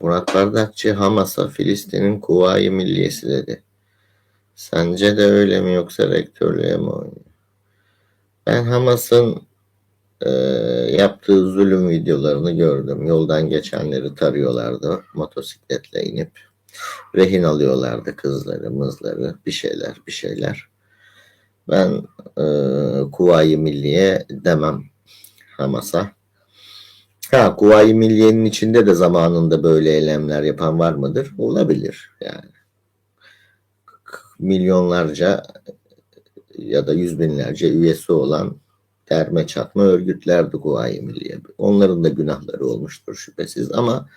Murat Bardakçı Hamas'a Filistin'in Kuvayi Milliyesi dedi. Sence de öyle mi yoksa rektörlüğe mi oynuyor? Ben Hamas'ın e, yaptığı zulüm videolarını gördüm. Yoldan geçenleri tarıyorlardı motosikletle inip. Rehin alıyorlardı kızları, mızları, bir şeyler, bir şeyler. Ben e, Kuvayi Milliye demem Hamas'a. Ha Kuvayi Milliye'nin içinde de zamanında böyle eylemler yapan var mıdır? Olabilir yani. Milyonlarca ya da yüz binlerce üyesi olan derme çatma örgütlerdi Kuvayi Milliye. Onların da günahları olmuştur şüphesiz ama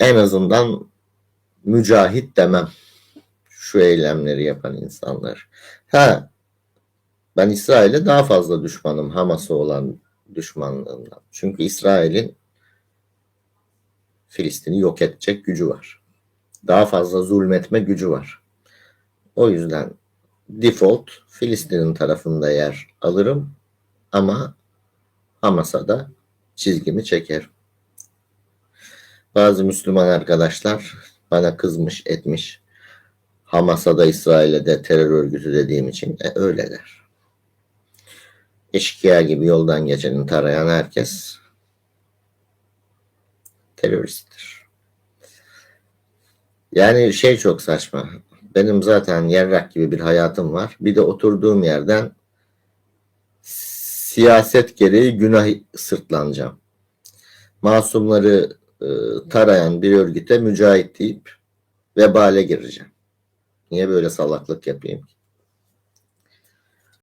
en azından mücahit demem şu eylemleri yapan insanlar. Ha ben İsrail'e daha fazla düşmanım Hamas'a olan düşmanlığımdan. Çünkü İsrail'in Filistin'i yok edecek gücü var. Daha fazla zulmetme gücü var. O yüzden default Filistin'in tarafında yer alırım ama Hamas'a da çizgimi çekerim. Bazı Müslüman arkadaşlar bana kızmış etmiş. Hamas'a da İsrail'e de terör örgütü dediğim için e, öyle der. Eşkıya gibi yoldan geçeni tarayan herkes teröristtir. Yani şey çok saçma. Benim zaten yerrak gibi bir hayatım var. Bir de oturduğum yerden siyaset gereği günah sırtlanacağım. Masumları e, tarayan bir örgüte mücahit deyip vebale gireceğim. Niye böyle salaklık yapayım ki?